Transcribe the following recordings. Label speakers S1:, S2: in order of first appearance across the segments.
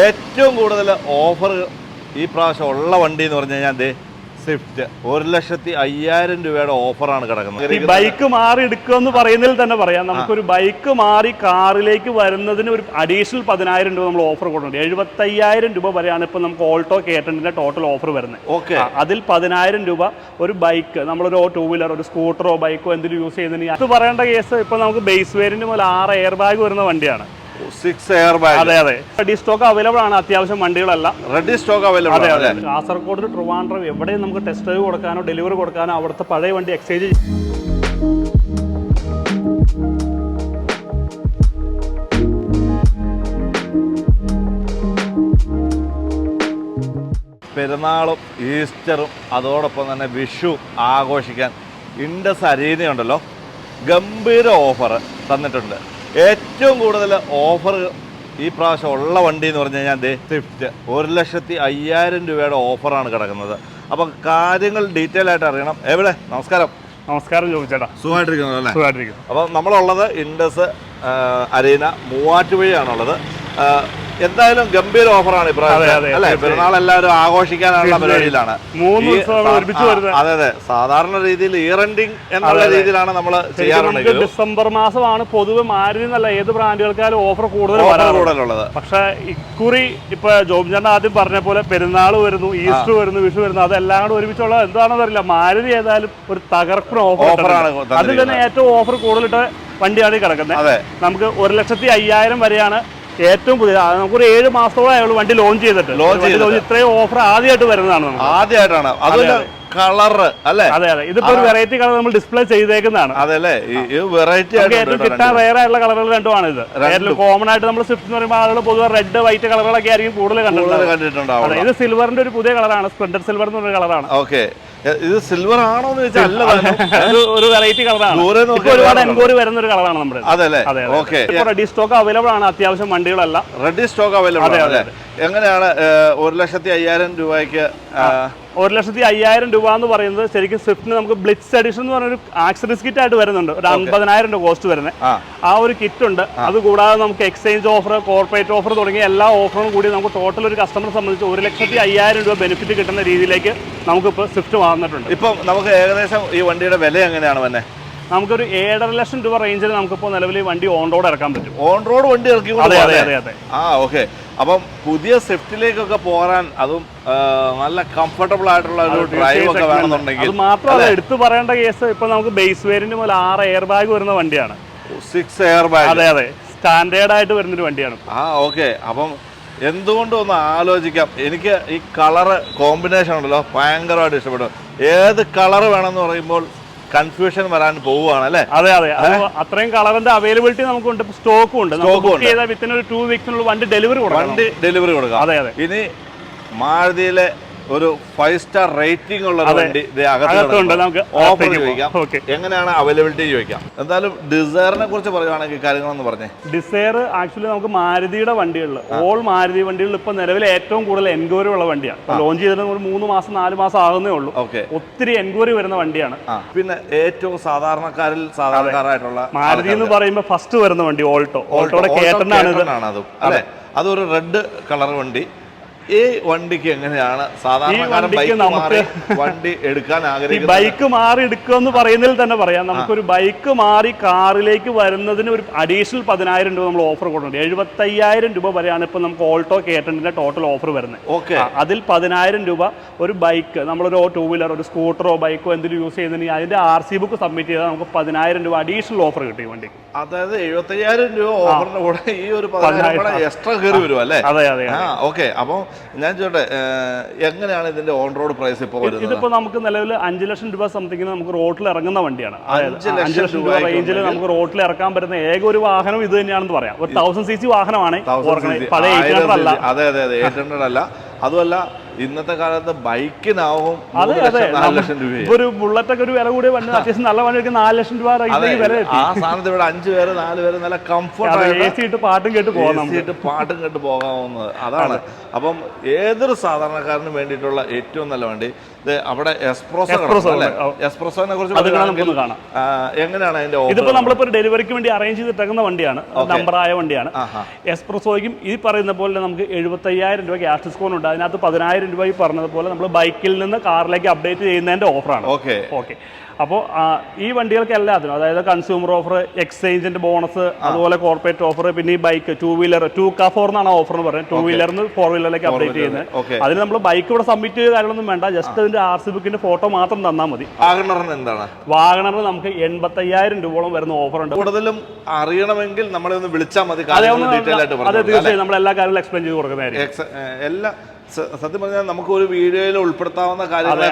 S1: ഏറ്റവും കൂടുതൽ ഓഫർ ഈ പ്രാവശ്യം ഉള്ള വണ്ടി എന്ന് പറഞ്ഞു കഴിഞ്ഞാൽ ദേ സ്വിഫ്റ്റ് ഒരു ലക്ഷത്തി അയ്യായിരം രൂപയുടെ ഓഫറാണ്
S2: ഈ
S1: കിടക്കുന്നത്
S2: ബൈക്ക് മാറി എടുക്കുക എന്ന് പറയുന്നതിൽ തന്നെ പറയാം. നമുക്കൊരു ബൈക്ക് മാറി കാറിലേക്ക് വരുന്നതിന് ഒരു അഡീഷണൽ പതിനായിരം രൂപ നമ്മൾ ഓഫർ കൊടുക്കുന്നുണ്ട്. എഴുപത്തയ്യായിരം രൂപ വരെയാണ് ഇപ്പോൾ നമുക്ക് ഓൾട്ടോ കേട്ടന്റെ ടോട്ടൽ ഓഫർ വരുന്നത്.
S1: ഓക്കെ.
S2: അതിൽ പതിനായിരം രൂപ ഒരു ബൈക്ക് നമ്മളൊരു ടൂ വീലർ ഒരു സ്കൂട്ടറോ ബൈക്കോ എന്തെങ്കിലും യൂസ് ചെയ്യുന്നതിന് അത് പറയേണ്ട കേസ് ഇപ്പോൾ നമുക്ക് ബേസ് വേരിയന്റ് മുതൽ ആറ് എയർ ബാഗ് വരുന്ന വണ്ടിയാണ്.
S1: സിക്സ് എയർ ബാഗ്
S2: അതെ അതെ. റെഡി സ്റ്റോക്ക് അവൈലബിൾ ആണ്. അത്യാവശ്യം വണ്ടികളല്ല.
S1: റെഡി സ്റ്റോക്ക് അവൈലബിൾ
S2: അതെ അതെ. കാസർഗോഡ് ട്രിവാൻഡ്രം എവിടെയും നമുക്ക് ടെസ്റ്റ് ഡ്രൈവ് കൊടുക്കാനോ ഡെലിവറി കൊടുക്കാനോ അവിടുത്തെ പഴയ വണ്ടി എക്സ്ചേഞ്ച്
S1: പെരുന്നാളും ഈസ്റ്ററും അതോടൊപ്പം തന്നെ വിഷു ആഘോഷിക്കാൻ ഇൻഡസ് അരീനയുണ്ടല്ലോ. ഗംഭീര ഓഫർ തന്നിട്ടുണ്ട്. ഏറ്റവും കൂടുതൽ ഓഫർ ഈ പ്രാവശ്യം ഉള്ള വണ്ടി എന്ന് പറഞ്ഞു കഴിഞ്ഞാൽ ദേ സ്വിഫ്റ്റ് ഒരു ലക്ഷത്തി അയ്യായിരം രൂപയുടെ ഓഫറാണ് കിടക്കുന്നത്. അപ്പം കാര്യങ്ങൾ ഡീറ്റെയിൽ ആയിട്ട് അറിയണം. എവിടെ? നമസ്കാരം.
S2: നമസ്കാരം ചോദിച്ചേട്ടാ
S1: സുഖമായിട്ടിരിക്കുന്നു അല്ലേ?
S2: സുഖമായിട്ടിരിക്കുന്നു.
S1: അപ്പം നമ്മളുള്ളത് ഇൻഡസ് അരീന മൂവാറ്റുപുഴയാണുള്ളത്. എന്തായാലും ഗംഭീര ഓഫറാണ്
S2: അല്ലെ
S1: ഇപ്രാവശ്യം
S2: അതെ,
S1: അല്ലേ? പെരുന്നാൾ എല്ലാവരും ആഘോഷിക്കാനുള്ള പരിപാടിയിലാണ്. അതെ അതെ. സാധാരണ രീതിയിൽ ഇയർ എൻഡിങ് എന്നുള്ള. രീതിയിലാണ് നമ്മൾ ചെയ്യാറുള്ളത്.
S2: ഡിസംബർ മാസമാണ് പൊതുവെ മാരുതി എന്നല്ല ഏത് ബ്രാൻഡുകൾക്കാലും ഓഫർ കൂടുതൽ
S1: കൂടുതലുള്ളത്.
S2: പക്ഷെ ഇക്കുറി ഇപ്പൊ ജോബ് ചേട്ടൻ ആദ്യം പറഞ്ഞ പോലെ പെരുന്നാൾ വരുന്നു ഈസ്റ്റർ വരുന്നു വിഷു വരുന്നു അതെല്ലാം കൂടെ ഒരുമിച്ചുള്ള എന്താണെന്ന് അറിയില്ല മാരുതി ഏതായാലും ഒരു തകർപ്പന ഓഫർ
S1: ഓഫറാണ്
S2: അതിൽ തന്നെ ഏറ്റവും ഓഫർ കൂടുതലിട്ട് വണ്ടിയാണ് കിടക്കുന്നത്. നമുക്ക് ഒരു ലക്ഷത്തി അയ്യായിരം വരെയാണ് ഏറ്റവും പുതിയ നമുക്കൊരു ഏഴ് മാസത്തോളം അയാൾ വണ്ടി ലോഞ്ച് ചെയ്തിട്ട്. ലോഞ്ച്. ഇത്രയും ഓഫർ ആദ്യമായിട്ട് വരുന്നതാണ്
S1: ആദ്യമായിട്ടാണ്. അതുപോലെ കളറ് അല്ലേ?
S2: അതെ അതെ. ഇതിപ്പോ ഒരു വെറൈറ്റി കളർ നമ്മൾ ഡിസ്പ്ലേ ചെയ്തേക്കുന്നതാണ്.
S1: അതെ അല്ലേ ഈ വെറൈറ്റി
S2: ആയിട്ട് ഏറ്റവും കിട്ടാൻ റയർ ആയിട്ടുള്ള കളറുകൾ രണ്ടുമാണ് ഇത് കോമൺ ആയിട്ട് നമ്മൾ സ്വിഫ്റ്റ് എന്ന് പറയുമ്പോൾ ആളുകൾ പൊതുവെ റെഡ് വൈറ്റ് കളറുകളൊക്കെ ആയിരിക്കും കൂടുതൽ
S1: കണ്ടിട്ടുണ്ടാവും
S2: ഇത് സിൽവറിന്റെ ഒരു പുതിയ കളറാണ്. സ്പ്ലെൻഡർ സിൽവർ എന്ന് പറഞ്ഞ കളറാണ്.
S1: ഓക്കെ. ഇത് സിൽവർ ആണോ എന്ന് വെച്ചാൽ അല്ല
S2: ഒരു വെറൈറ്റി കളറാണ്. ഒരുപാട് എൻക്വയറി വരുന്ന ഒരു കളറാണ് നമ്മുടെ
S1: അതെ അല്ലേ
S2: അതെ.
S1: ഓക്കെ.
S2: റെഡി സ്റ്റോക്ക് അവൈലബിൾ ആണ്. അത്യാവശ്യം വണ്ടികളല്ല.
S1: റെഡി സ്റ്റോക്ക് അവൈലബിൾ
S2: അതെ,
S1: ആണ്
S2: അതെ,
S1: എങ്ങനെയാണ് ഒരു ലക്ഷത്തി അയ്യായിരം രൂപയ്ക്ക്
S2: ഒരു ലക്ഷത്തി അയ്യായിരം രൂപ എന്ന് പറയുന്നത് ശരിക്കും സ്വിഫ്റ്റിന് നമുക്ക് ബ്ലിറ്റ്സ് എഡിഷൻ എന്ന് പറഞ്ഞൊരു ആക്സറീസ് കിറ്റ് ആയിട്ട് വരുന്നുണ്ട്. ഒരു അമ്പതിനായിരം രൂപ കോസ്റ്റ് വരുന്നത്
S1: ആ.
S2: ഒരു കിറ്റ് ഉണ്ട്. അത് കൂടാതെ നമുക്ക് എക്സ്ചേഞ്ച് ഓഫർ കോർപ്പറേറ്റ് ഓഫർ തുടങ്ങിയ എല്ലാ ഓഫറും കൂടി നമുക്ക് ടോട്ടൽ ഒരു കസ്റ്റമറെ സംബന്ധിച്ച് ഒരു ലക്ഷത്തി അയ്യായിരം രൂപ ബെനിഫിറ്റ് കിട്ടുന്ന രീതിയിലേക്ക് നമുക്കിപ്പോൾ സ്വിഫ്റ്റ് വന്നിട്ടുണ്ട്.
S1: ഇപ്പം നമുക്ക് ഏകദേശം ഈ വണ്ടിയുടെ വില എങ്ങനെയാണ് വന്നെ?
S2: നമുക്കൊരു ഏഴര ലക്ഷം രൂപ റേഞ്ചിൽ നമുക്കിപ്പോൾ നിലവിൽ വണ്ടി ഓൺ റോഡ് ഇറക്കാൻ പറ്റും.
S1: ഓൺ റോഡ് വണ്ടി ഇറക്കി
S2: അതെ അതെ അതെ അതെ.
S1: ആ ഓക്കെ അപ്പം പുതിയ സ്വിഫ്റ്റിലേക്കൊക്കെ പോരാൻ അതും നല്ല കംഫർട്ടബിൾ ആയിട്ടുള്ള ഒരു ഡ്രൈവ് ഒക്കെ വേണമെന്നുണ്ടെങ്കിൽ.
S2: അത് മാത്രമല്ല എടുത്തു പറയേണ്ട കേസ് ഇപ്പൊ നമുക്ക് ബേസ് വേരിയന്റ് മുതൽ ആറ് എയർ ബാഗ് വരുന്ന വണ്ടിയാണ്.
S1: സിക്സ് എയർ ബാഗ്
S2: അതെ അതെ. സ്റ്റാൻഡേർഡ് ആയിട്ട് വരുന്നൊരു വണ്ടിയാണ്
S1: ആ ഓക്കെ അപ്പം എന്തുകൊണ്ടും ഒന്ന് ആലോചിക്കാം. എനിക്ക് ഈ കളറ് കോമ്പിനേഷൻ ഉണ്ടല്ലോ ഭയങ്കരമായിട്ട് ഇഷ്ടപ്പെടും. ഏത് കളർ വേണമെന്ന് പറയുമ്പോൾ കൺഫ്യൂഷൻ വരാൻ പോവുകയാണ് അല്ലേ?
S2: അതെ അതെ. അത് അത്രയും കളറിന്റെ അവൈലബിലിറ്റി നമുക്കുണ്ട്. സ്റ്റോക്കും ഉണ്ട്
S1: സ്റ്റോക്ക്.
S2: ചെയ്താൽ വിത്തിൻ ഒരു ടൂ വീക്സിനുള്ള വണ്ടി ഡെലിവറി കൊടുക്കാം
S1: വണ്ടി ഡെലിവറി കൊടുക്കാം.
S2: അതെ അതെ.
S1: ഇനി മാരുതിയിലെ ഒരു ഫൈവ് സ്റ്റാർ റേറ്റിംഗ് ഉള്ള വണ്ടി
S2: അകത്തുണ്ട്. നമുക്ക്
S1: ഓഫർ ചോദിക്കാം. എങ്ങനെയാണ് അവൈലബിലിറ്റി ചോദിക്കാം. എന്തായാലും ഡിസയറിനെ കുറിച്ച് പറയുവാണെങ്കിൽ കാര്യങ്ങളൊന്ന് പറഞ്ഞേ.
S2: ഡിസയർ ആക്ച്വലി നമുക്ക് മാരുതിയുടെ വണ്ടികളിൽ ഓൾ മാരുതി വണ്ടികളിൽ ഇപ്പൊ നിലവിൽ ഏറ്റവും കൂടുതൽ എൻക്വയറി ഉള്ള വണ്ടിയാണ്. ലോഞ്ച് ചെയ്തിട്ട് ഒരു മൂന്ന് മാസം നാല് മാസം ആകുന്നേ ഉള്ളൂ.
S1: ഓക്കെ
S2: ഒത്തിരി എൻക്വയറി വരുന്ന വണ്ടിയാണ്.
S1: പിന്നെ ഏറ്റവും സാധാരണക്കാരിൽ സാധാരണക്കാരായിട്ടുള്ള
S2: മാരുതി എന്ന് പറയുമ്പോൾ ഫസ്റ്റ് വരുന്ന വണ്ടി ഓൾട്ടോ ഓൾട്ടോടെ കേട്ടനാണ്
S1: അതും. അതെ. അതൊരു റെഡ് കളർ വണ്ടി. ഈ വണ്ടിക്ക് എങ്ങനെയാണ്? സാധാരണക്കാരൻ
S2: വണ്ടിക്ക്
S1: ബൈക്ക് മാറി വണ്ടി എടുക്കാൻ ആഗ്രഹിക്കുന്നത്
S2: ബൈക്ക് മാറി എടുക്കുക എന്ന് പറയുന്നതിൽ തന്നെ പറയാം. നമുക്കൊരു ബൈക്ക് മാറി കാറിലേക്ക് വരുന്നതിന് ഒരു അഡീഷണൽ പതിനായിരം രൂപ നമ്മൾ ഓഫർ കൊടുക്കുന്നുണ്ട്. എഴുപത്തയ്യായിരം രൂപ വരെയാണ് ഇപ്പൊ നമുക്ക് ഓൾട്ടോ കേട്ടിന്റെ ടോട്ടൽ ഓഫർ വരുന്നത്.
S1: ഓക്കെ.
S2: അതിൽ പതിനായിരം രൂപ ഒരു ബൈക്ക് നമ്മളൊരു ടൂ വീലർ ഒരു സ്കൂട്ടറോ ബൈക്കോ എന്തെങ്കിലും യൂസ് ചെയ്യുന്നതിന് അതിന്റെ ആർ സി ബുക്ക് സബ്മിറ്റ് ചെയ്താൽ നമുക്ക് പതിനായിരം രൂപ അഡീഷണൽ ഓഫർ കിട്ടും ഈ വണ്ടിക്ക്.
S1: അതായത് എഴുപത്തയ്യായിരം രൂപ ഓഫറിന്റെ കൂടെ ഈ ഒരു എക്സ്ട്രാ കയറി വരും അല്ലേ
S2: അതെ അതെ
S1: ഓക്കെ. അപ്പോൾ ഞാൻ ചോട്ടെ എങ്ങനെയാണ് ഇതിന്റെ ഓൺ റോഡ് പ്രൈസ് ഇപ്പോൾ വരുന്നത്?
S2: ഇതിപ്പോ നമുക്ക് നിലവിൽ അഞ്ച് ലക്ഷം രൂപ സംതിങ്ങിന് നമുക്ക് റോട്ടിൽ ഇറങ്ങുന്ന വണ്ടിയാണ്.
S1: അഞ്ച് ലക്ഷം
S2: രൂപ റേഞ്ചിൽ നമുക്ക് റോട്ടിൽ ഇറക്കാൻ പറ്റുന്ന ഏക ഒരു വാഹനം ഇത് തന്നെയാണെന്ന് പറയാം. ഒരു തൗസൻഡ് സി സി വാഹനമാണ്
S1: 1000
S2: ഓർക്കണേ.
S1: cc,
S2: പഴയ എയ്റ്റ് ഹൺഡ്രഡ് അല്ല.
S1: അതെ അതെ അതെ. എയ്റ്റ് ഹൺഡ്രഡ് അല്ല. അതുമല്ല ഇന്നത്തെ കാലത്ത് ബൈക്കിനാവും
S2: ഒരു ബുള്ളറ്റ് ഒക്കെ ഒരു വില കൂടിയ വണ്ടി അത്യാവശ്യം നല്ല വണ്ടിക്ക് നാല് ലക്ഷം രൂപ വില
S1: ആ സാധനത്ത് ഇവിടെ അഞ്ചു പേര് നാല് പേര് നല്ല കംഫർട്ട്
S2: ഇട്ട് പാട്ടും കേട്ട് പോകാം
S1: ഇട്ട് പാട്ടും കേട്ട് പോകാവുന്നത്. അതാണ്. അപ്പം ഏതൊരു സാധാരണക്കാരനും വേണ്ടിയിട്ടുള്ള ഏറ്റവും നല്ല വണ്ടി. ഇത് അവിടെ എക്സ്പ്രോസോ. എക്സ്പ്രോസോനെ കുറിച്ച് എങ്ങനെയാണ് അതിന്റെ
S2: ഇതിപ്പോ നമ്മളിപ്പോ ഡെലിവറിക്ക് വേണ്ടി അറേഞ്ച് ചെയ്തിട്ടേക്കുന്ന വണ്ടിയാണ്. നമ്പറായ വണ്ടിയാണ്. എക്സ്പ്രസോയ്ക്കും ഈ പറയുന്ന പോലെ നമുക്ക് എഴുപത്തയ്യായിരം രൂപ ക്യാഷ് ഡിസ്കൗണ്ട് ഉണ്ട്. അതിനകത്ത് പതിനായിരം രൂപ ഈ പറഞ്ഞതുപോലെ നമ്മൾ ബൈക്കിൽ നിന്ന് കാറിലേക്ക് അപ്ഡേറ്റ് ചെയ്യുന്നതിന്റെ ഓഫറാണ്.
S1: ഓക്കെ.
S2: ഓക്കെ. അപ്പോൾ ഈ വണ്ടികൾക്ക് എല്ലാത്തിനും അതായത് കൺസ്യൂമർ ഓഫർ എക്സ്ചേഞ്ചിന്റെ ബോണസ് അതുപോലെ കോർപ്പറേറ്റ് ഓഫർ പിന്നെ ഈ bike two wheeler to car four എന്നാണ് ഓഫർ എന്ന് പറയുന്നത്. ടൂ നിന്ന് ഫോർ വീലറിലേക്ക് അപ്ഡേറ്റ് ചെയ്യുന്നത്. അതിന് നമ്മൾ ബൈക്ക് ഇവിടെ സബ്മിറ്റ് ചെയ്ത കാര്യങ്ങളൊന്നും വേണ്ട. ജസ്റ്റ് അതിന്റെ ആർ സി ബുക്കിന്റെ ഫോട്ടോ മാത്രം തന്നാൽ മതി.
S1: വാഗണറിന് എന്താണ്?
S2: വാഗണറിന് നമുക്ക് എൺപത്തയ്യായിരം രൂപയോളം വരുന്ന ഓഫർ ഉണ്ട്.
S1: കൂടുതലും അറിയണമെങ്കിൽ നമ്മളെ ഒന്ന് വിളിച്ചാൽ മതി.
S2: അതെ? തീർച്ചയായും നമ്മൾ എല്ലാ കാര്യങ്ങളും എക്സ്പ്ലെയിൻ ചെയ്ത് കൊടുക്കുന്നതായിരിക്കും
S1: എല്ലാ സത്യം പറഞ്ഞാൽ നമുക്ക് ഒരു വീഡിയോയിൽ ഉൾപ്പെടുത്താവുന്ന
S2: കാര്യങ്ങൾ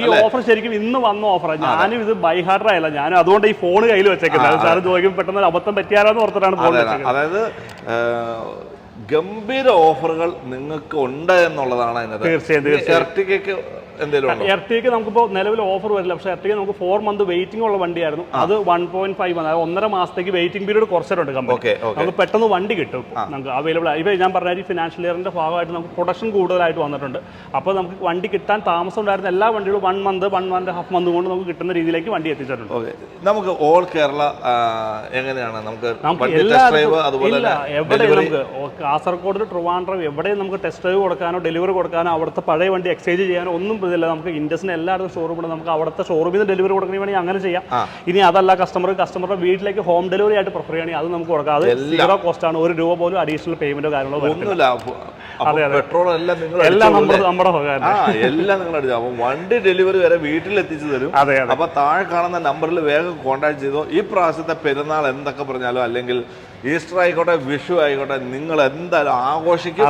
S2: ഈ ഓഫർ ശരിക്കും ഇന്ന് വന്ന ഓഫറാണ് ഞാനും ഇത് ബൈ ഹാർഡർ ഞാനും അതുകൊണ്ട് ഈ ഫോൺ കയ്യിൽ വെച്ചേക്കുന്നത്. സാറ് ചോദിക്കും പെട്ടെന്ന് അബദ്ധം പറ്റിയാലോന്ന് ഓർത്തിട്ടാണ് ഫോൺ
S1: അതെ, അതായത് ഗംഭീര ഓഫറുകൾ നിങ്ങൾക്ക് ഉണ്ട് എന്നുള്ളതാണ് അതിനകത്ത്.
S2: തീർച്ചയായും
S1: എർട്ടിഗയ്ക്ക് എന്തെങ്കിലും
S2: എർട്ടിക്ക് നമുക്കിപ്പോൾ നിലവിൽ ഓഫർ വരില്ല. പക്ഷേ എർട്ടിക്ക് നമുക്ക് ഫോർ മന്ത് വെയിറ്റിംഗ് ഉള്ള വണ്ടിയായിരുന്നു. അത് വൺ പോയിന്റ് ഫൈവ് അതായത് ഒന്നര മാസത്തേക്ക് വെയിറ്റിംഗ് പീരീഡ് കുറച്ചിട്ടുണ്ട് കമ്പനി നമുക്ക് പെട്ടെന്ന് വണ്ടി കിട്ടും നമുക്ക് അവൈലബിൾ ആയി ഞാൻ പറഞ്ഞ ഈ ഫിനാൻഷ്യൽ ഇയറിന്റെ ഭാഗമായിട്ട് നമുക്ക് പ്രൊഡക്ഷൻ കൂടുതലായിട്ട് വന്നിട്ടുണ്ട്. അപ്പോൾ നമുക്ക് വണ്ടി കിട്ടാൻ താമസം ഉണ്ടായിരുന്ന എല്ലാ വണ്ടികളും one month one and half month കൊണ്ട് നമുക്ക് കിട്ടുന്ന രീതിയിലേക്ക് വണ്ടി എത്തിച്ചിട്ടുണ്ട്.
S1: നമുക്ക് ഓൾ കേരള എങ്ങനെയാണ്? നമുക്ക്
S2: നമുക്ക് കാസർഗോഡ് ട്രിവാൻഡ്രം എവിടെയും നമുക്ക് ടെസ്റ്റ് ഡ്രൈവ് കൊടുക്കാനോ ഡെലിവറി കൊടുക്കാനോ അവിടുത്തെ പഴയ വണ്ടി എക്സ്ചേഞ്ച് ചെയ്യാനോ ഒന്നും ഇതില്ല നമുക്ക് ഇൻഡസിന് എല്ലായിടത്തും ഷോറൂമിൽ നമുക്ക് അവിടുത്തെ ഷോറൂമിൽ നിന്ന് ഡെലിവറി കൊടുക്കണമെങ്കിൽ വേണമെങ്കിൽ അങ്ങനെ ചെയ്യാം. ഇനി അതല്ല കസ്റ്റമർ കസ്റ്റമറുടെ വീട്ടിലേക്ക് ഹോം ഡെലിവറി ആയിട്ട് പ്രിഫർ ചെയ്യണമെങ്കിൽ അത് നമുക്ക് കൊടുക്കാം. അത് സീറോ കോസ്റ്റ് ആണ്. ഒരു രൂപ പോലും അഡീഷണൽ പേയ്മെന്റോ കാര്യങ്ങളോ
S1: പെട്രോൾ എല്ലാം നിങ്ങൾ
S2: എല്ലാം നമ്മുടെ
S1: എല്ലാം നിങ്ങൾ അടിച്ചു. അപ്പൊ വണ്ടി ഡെലിവറി വരെ വീട്ടിൽ എത്തിച്ചു തരും അപ്പൊ താഴെ കാണുന്ന നമ്പറിൽ വേഗം കോൺടാക്ട് ചെയ്തോ. ഈ പ്രാവശ്യത്തെ പെരുന്നാൾ എന്തൊക്കെ പറഞ്ഞാലോ അല്ലെങ്കിൽ ഈസ്റ്റർ ആയിക്കോട്ടെ വിഷു ആയിക്കോട്ടെ നിങ്ങൾ എന്തായാലും ആഘോഷിക്കും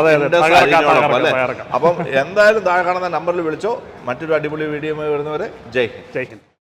S1: അല്ലേ? അപ്പം എന്തായാലും താഴെ കാണുന്ന നമ്പറിൽ വിളിച്ചോ. മറ്റൊരു അടിപൊളി വീഡിയോ വരുന്നവരെ ജയ് ഹിന്ദ്.
S2: ജയ് ഹിന്ദ്.